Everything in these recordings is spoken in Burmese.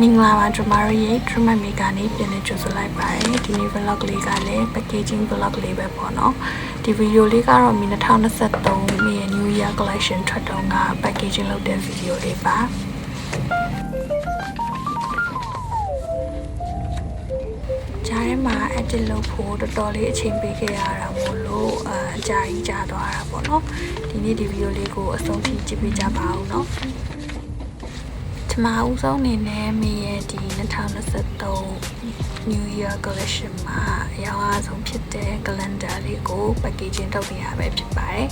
မင်္ဂလာပါကျွန်မတို့ရဲ့ Dreamer Maker နေပြန်လည်ကြိုဆိုလိုက်ပါတယ်ဒီနေ့ vlog လေးကလည်း packaging vlog လေးပဲပေါ့နော်ဒီ video လေးကတော့မီ2023မြေ New Year collection ထွက်တော့က packaging လုပ်တဲ့ video လေးပါကြားထဲမှာ edit လုပ်ဖို့တော်တော်လေးအချိန်ပေးခဲ့ရတာမို့လို့အအကြာကြီးကြာသွားတာပေါ့နော်ဒီနေ့ဒီ video လေးကိုအဆုံးထိကြည့်ပေးကြပါဦးနော် ဒီမှာအဦးဆုံးအနေနဲ့မိရဲ့ဒီ2023 New Year Collection မှာအရောင်းအားဆုံးဖြစ်တဲ့ calendar လေးကို packaging လုပ်နေရပဲဖြစ်ပါတယ်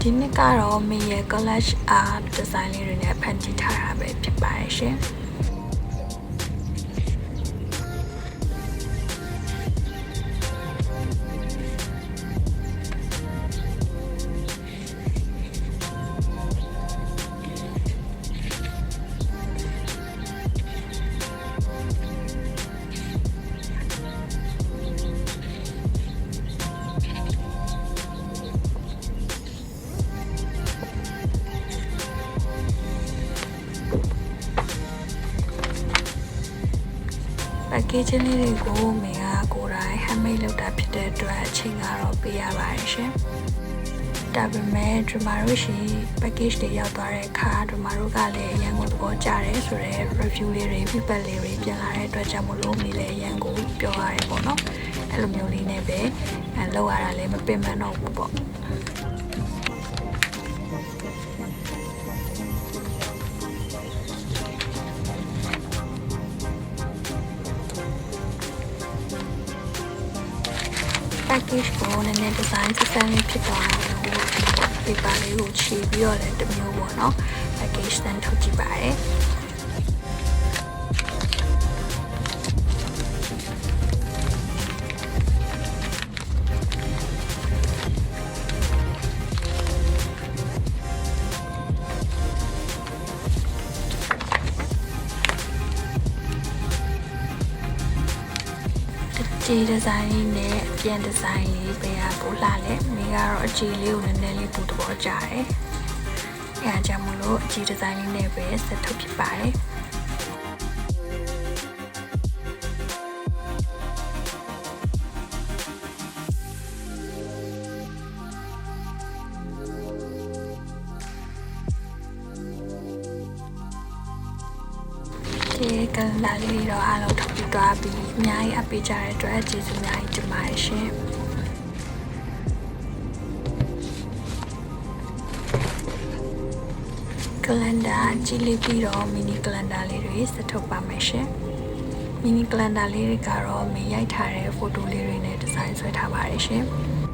ဒီနှစ်ကတော့မိရဲ့ collage art design လေးတွေနဲ့ဖန်တီးထားတာပဲဖြစ်ပါတယ်ရှင်။ packaging လေးတွေကိုမိကကိုယ်တိုင် handmade လုပ်တာဖြစ်တဲ့အတွက်အချိန်ကတော့ပေးရပါတယ်ရှင်။ဒါပေမဲ့ဒီမှာတို့ရှိ package တွေရောက်သွားတဲ့အခါဒီမှာတို့ကလည်းအရန်ကိုသဘောကျတယ်ဆိုတော့ review လေးတွေ feedback လေးတွေပြန်လာတဲ့အတွက်ကြောင့်မလို့မိလည်းအရန်ကိုပြောရတယ်ပေါ့နော်။အဲ့လိုမျိုးလေးနဲ့ပဲအဲလောက်ရတာလည်းမပင်ပန်းတော့ဘူးပေါ့။ package ကိုနည်းနည်း design ဆက်ဆန်းလေးဖြစ်သွားအောင်လို့ paper လေးကိုခြေပြီးတော့လည်းတစ်မျိုးပေါ့နော် package တန်းထုတ်ကြည့်ပါတယ် အကြီးဒီဇိုင်းလေးနဲ့အပြန်ဒီဇိုင်းလေးပဲရပိုလာလဲမိကတော့အကြီးလေးကိုနည်းနည်းလေးပူသဘောကျတယ်။အဲအကြောင်းမလို့အကြီးဒီဇိုင်းလေးနဲ့ပဲဆက်ထုတ်ဖြစ်ပါတယ်။။ ဒီကလာလေးတော့အားလုံးထုတ်ပြီးသွားပြီးအများကြီးအပေးကြတဲ့အတွက်ကျေးဇူးအများကြီးတင်ပါတယ်ရှင်။ကလန်ဒါကြည့်လိပြီးတော့မီနီကလန်ဒါလေးတွေစထုတ်ပါမယ်ရှင်။မီနီကလန်ဒါလေးတွေကတော့မင်းရိုက်ထားတဲ့ဖိုတိုလေးတွေနဲ့ဒီဇိုင်းဆွဲထားပါတယ်ရှင်။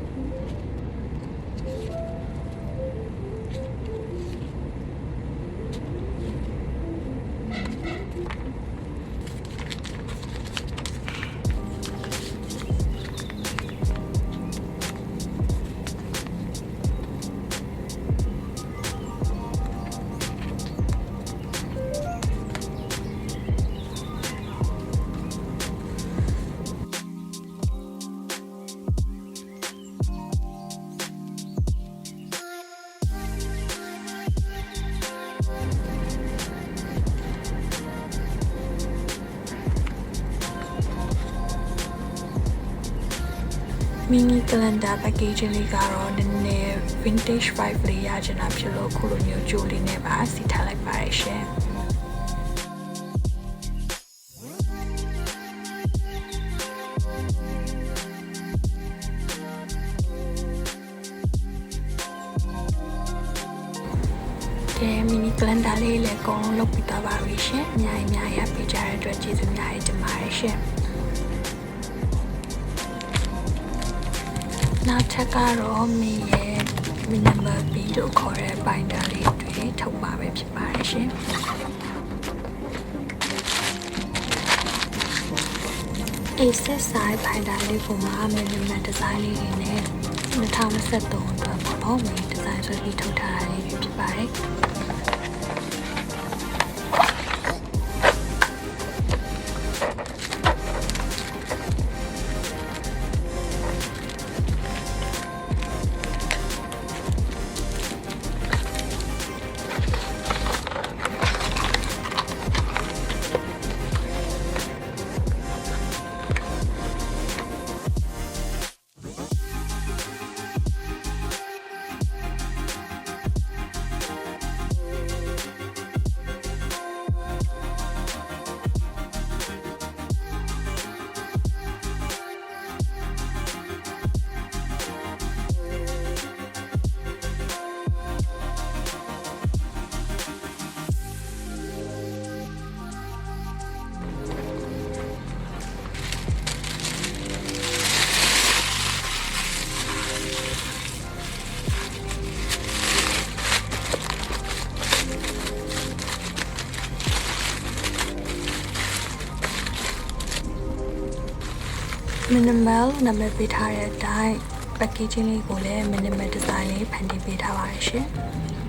မီနီကလန်ဒါ package လေးကတော့နည်းနည်း vintage vibe လေးရချင်တာဖြစ်လို့ခုလိုမျိုးကြိုလေးနဲ့ပါစီထားလိုက်ပါတယ်ရှင်။။ကဲမီနီကလန်ဒါလေးလည်းအကုန်လုံးလုပ်ပြီးသွားပါပြီရှင်။အများကြီးအများကြီးအပေးကြတဲ့အတွက်ကျေးဇူးအများကြီးတင်ပါတယ်ရှင်။ နောက်ထပ်ကတော့မင်းရဲ့ number B လို့ခေါ်တဲ့ binder လေးတွေထုတ်ပါပဲဖြစ်ပါတယ်ရှင်။ A6 size binder လေးကိုမှ minimal design လေးတွေနဲ့2023အတွက်ပေါ့နော်မင်း design ဆွဲပြီးထုတ်ထားတာလေးတွေဖြစ်ပါတယ်။ minimal နာမည်ပေးထားတဲ့အတိုင်း packaging လေးကိုလည်း minimal design လေးဖန်တီးပေးထားပါတယ်ရှင်။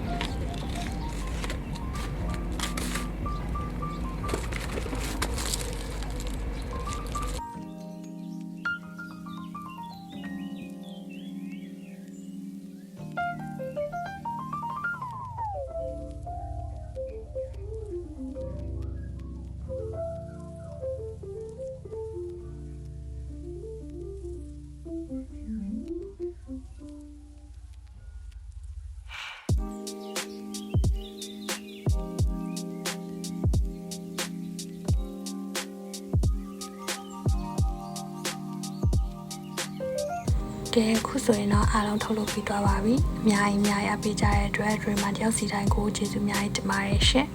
ကဲခုဆိုရင်တော့အားလုံးထုတ်လုပ်ပြီးသွားပါပြီ။အများကြီးအများကြီးအပေးကြတဲ့အတွက် Dreamer တယောက်စီတိုင်းကိုကျေးဇူးအများကြီးတင်ပါတယ်ရှင်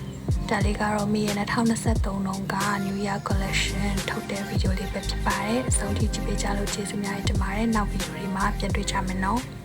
။ဒါလေးကတော့မိရဲ့2023တုန်းက New Year Collection ထုတ်တဲ့ဗီဒီယိုလေးပဲဖြစ်ပါတယ်။အဆုံးထိကြည့်ပေးကြလို့ကျေးဇူးအများကြီးတင်ပါတယ်။နောက်ဗီဒီယိုတွေမှာပြန်တွေ့ကြမယ်နော်။